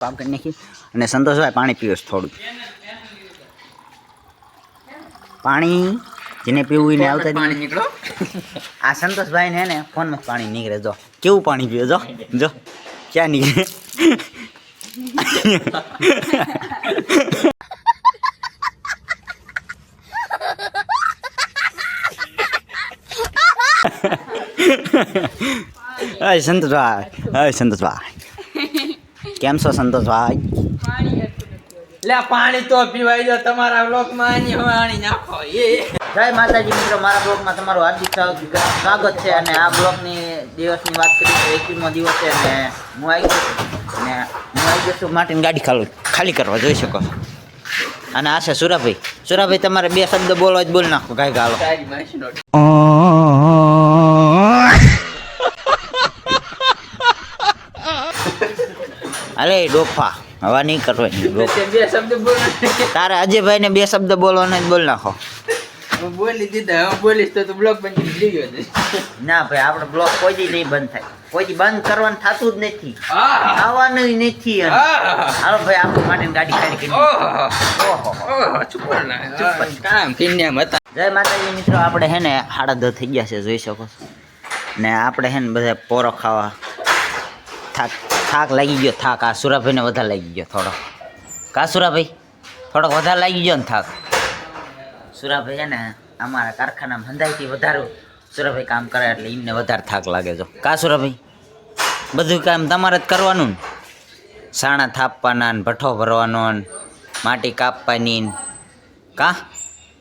કામ કરી નાખી અને સંતોષભાઈ પાણી પીવે થોડું પાણી જેને પીવું એને આવતા પાણી નીકળો? આ સંતોષભાઈ ને ફોનમાં પાણી નીકળે. જો કેવું પાણી પીવે? જો જો ક્યાં નીકળે? સંતોષભાઈ સંતોષભાઈ કેમ છો સંતોષભાઈ લે પાણી તો પીવાય દો તમારા બ્લોકમાં આની પાણી નાખો એ. જય માતાજી મિત્રો મારા બ્લોકમાં તમારું હાર્દિક સ્વા- સ્વાગત છે અને આ બ્લોકની દિવસની વાત કરી તો એકવીસમો દિવસ છે અને હું આવી ગયો અને હું આવી ગયો છું માટીની ગાડી ખાલી ખાલી કરવા જોઈ શકો અને આ છે સુરાભાઈ. સુરાભાઈ તમારે બે શબ્દ બોલો જ બોલ નાખો ગાય ગાલો તારી માસી નો અરે ડોફા. હવા નહીં કરવાની તારે બે શબ્દ બોલ તારે અજયભાઈને બે શબ્દ બોલવાના જ બોલ નાખો. બોલી દીધા હવે બોલીશ તો બ્લોક બંધ લઈ ગયો ના ભાઈ આપણે બ્લોક કોઈ નહીં બંધ થાય. કોઈ દી બંધ કરવાનું થતું જ નથી! આવવાનું નથી. હાલો ભાઈ આપણે માટે ગાડી કાઢી કરી કામ કિન્યા હતા. જય માતાજી મિત્રો આપણે હે ને હાડા થઈ ગયા છે જોઈ શકો છો. ને આપણે હે ને બધા પોરો ખાવા થાક થાક લાગી ગયો થાક. આ સુરાભાઈને વધારે લાગી ગયો થોડો કા સુરાભાઈ? થોડોક વધારે લાગી ગયો ને થાક? સુરાભાઈ છે ને અમારા કારખાનામાં હંધાઈથી વધારે સુરાભાઈ કામ કરે એટલે એમને વધારે થાક લાગે જો કા સુરાભાઈ? બધું કામ તમારે જ કરવાનું ને? સાણા થાપવાના ને, ભઠ્ઠો ભરવાનો ને, માટી કાપવાની ને. કા?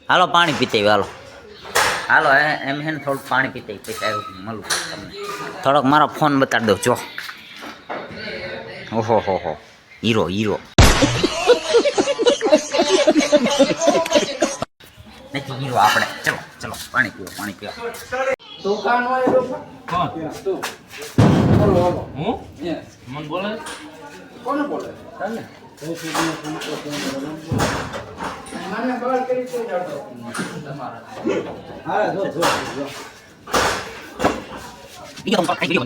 હાલો, પાણી પીતે હાલો. હાલો એમ હે ને થોડુંક પાણી પીતે પૈસા મળું તમને. થોડોક મારો ફોન બતાડી દઉં જો. ઓહો હો હો હીરો હીરો નથી હીરો આપણે ચલો ચલો પાણી પીવો પાણી પીવો દુકાન હોય દુકાન તું બોલો બોલો હું મન બોલે કોણ બોલે તને મને બળ કરી તો જાડો તમારા બીજો તો ખાઈ ગયો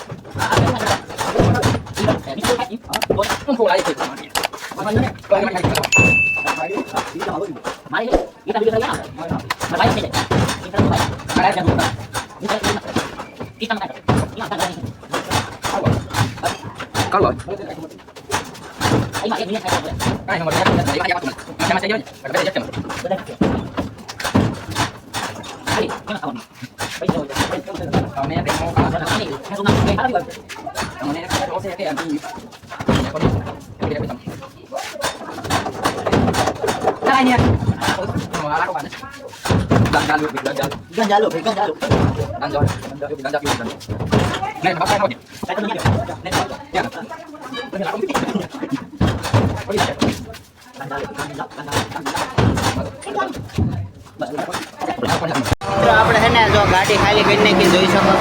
Mari kita video saya. Berbahaya saja. Kita berbahaya. Karena ada dua. Kita kita makan. Kita makan lagi. Kalau. Ayo mak, ini saya. Kan nomor saya. Ayo mak, teman. Sama saya aja. Berbahaya aja, teman. Ayo, kita kawan. Baik, jauh. Kamu yang mau kalah. Kamu yang mau kalah. Kamu yang mau kalah. Ini. Ya. આપણે છે ને જો ગાડી ખાલી કરી નાખી જોઈ શકો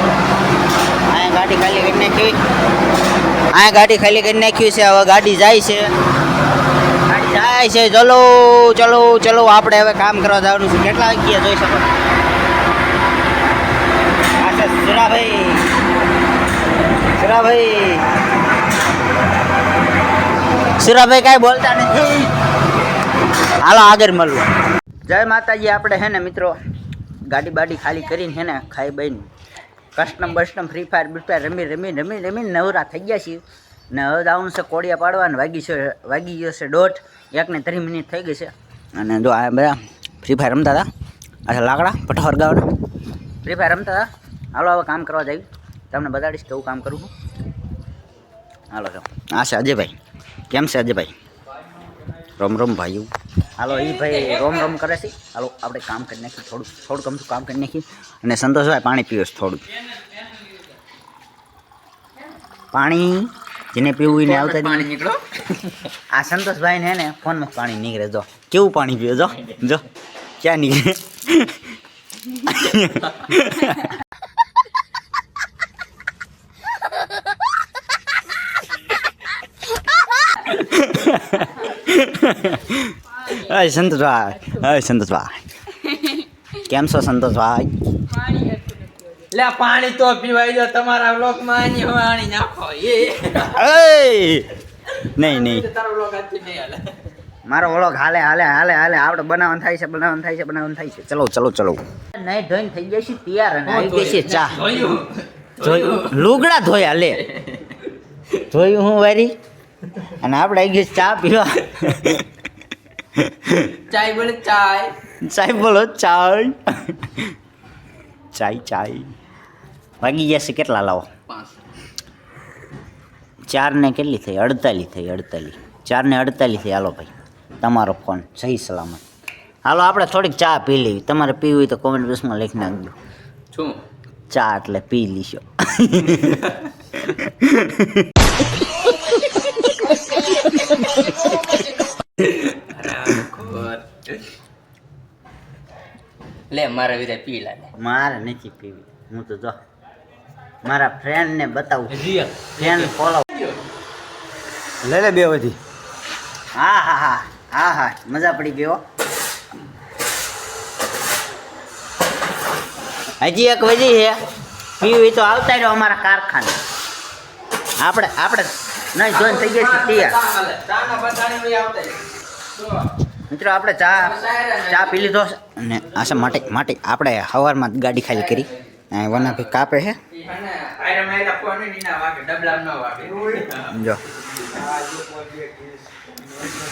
અહીંયા ગાડી ખાલી કરી નાખી અહીંયા ગાડી ખાલી કરી નાખ્યું છે હવે ગાડી જાય છે જાય છે. ચલો ચલો ચલો, આપણે હવે કામ કરવા જવાનું છે. કેટલા વાગ્યા જોઈ શકો? આ છે સુરાભાઈ. બોલતા નથી. હાલો, આગળ મળવું જય માતાજી, આપણે હે ને મિત્રો, ગાડી બાડી ખાલી કરીને હે ને ખાઈ બઈને કસ્ટમ બસ્ટમ ફ્રી ફાયર બી ફાયર રમી રમી રમી રમી, નવરા થઈ ગયા છીએ. ને હવે દાવું છે કોડિયા પાડવાને, વાગી છે, વાગી ગયો છે દોઢ, એકને ત્રીસ મિનિટ થઈ ગઈ છે. અને જો આ બધા ફ્રી ફાયર રમતા હતા અચ્છા લાકડા પઠોર હરગાવના ફ્રી ફાયર રમતા હતા? હાલો, હવે કામ કરવા જઈએ. તમને બતાડીશ કેવું કામ કરું હાલો આ છે અજયભાઈ. કેમ છે અજયભાઈ? રોમ રોમ ભાઈ હાલો એ ભાઈ રોમ રોમ કરે છે. હાલો, આપણે કામ કરી નાખીએ થોડું થોડું ગમતું કામ કરી નાખીએ. અને સંતોષભાઈ પાણી પીવે છે થોડું. પાણી જેને પીવું એને આવતા પાણી નીકળો આ સંતોષભાઈ ને ને ફોનમાં પાણી નીકળે. જો. કેવું પાણી પીવે? જો. જો. ક્યાં નીકળે? સંતોષભાઈ. સંતોષભાઈ. કેમ છો સંતોષભાઈ? લે પાણી તો પીવાય દો તમારા બ્લોકમાં આની પાણી નાખો એ. નહીં નહીં. તારો બ્લોક આજથી નહીં હાલે. મારો ઓળખ હાલે હાલે હાલે હાલે. આપણે બનાવવાનું થાય છે બનાવવાનું થાય છે બનાવવાનું થાય છે. ચલો ચલો ચલો. નહીં ધોઈને થઈ જાય છે તૈયાર અને આવી ગઈ છે ચા. જોયું જોયું લુગડા ધોયા લે. જોયું હું વારી? અને આપણે આવી ગઈ ચા પીવા. ચાય બોલે ચાય. ચાય બોલો ચાય. ચાય ચાય વાગી ગયા છે કેટલા લાવો ચારને ચાર ને કેટલી થઈ અડતાલીસ થઈ અડતાલીસ ચાર ને અડતાલીસ થઈ હાલો ભાઈ તમારો ફોન સહી સલામત હાલો આપણે થોડીક ચા પી લેવી તમારે પીવી હોય તો કોમેન્ટ બોક્સમાં લખી નાખજો શું ચા એટલે પી લીશો લે મારા વિરે પી લાગે મારે નથી પીવી હું તો જો મારા ફ્રેન્ડ ને બતાવું ફ્રેન્ડ ફોલો લે લે બે વધી હા હા હા હા હા મજા પડી ગયો હજી એક વધી છે પીવી તો આવતા રહ્યો અમારા કારખાને આપણે આપણે નહીં જોઈન થઈ ગયા છીએ તૈયાર મિત્રો, આપણે ચા ચા પી લીધો અને આશા માટે માટે આપણે સવારમાં ગાડી ખાલી કરી. વના ભાઈ કાપે છે. જો.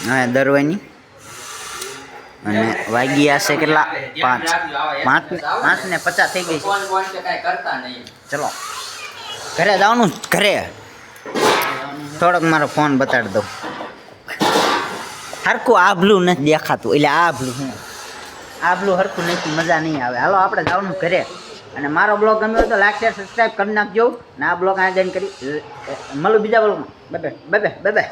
હા દરવાની અને વાગી આશે કેટલા? પાંચ. પાંચ પાંચ ને પચાસ થઈ ગઈ. ચલો. ઘરે જવાનું ઘરે. થોડોક મારો ફોન બતાડી દઉં. હરખું આભલું નથી દેખાતું, એટલે આભલું હું. આભલું હરખું નથી, મજા નહીં આવે. હાલો, આપણે જવાનું ઘરે. અને મારો બ્લોગ ગમ્યો તો લાઈક શેર સબસ્ક્રાઈબ કરી નાખજો. અને આ બ્લોગ આગળ કરી મળું બીજા બ્લોગમાં. બબે બબે બે બે બે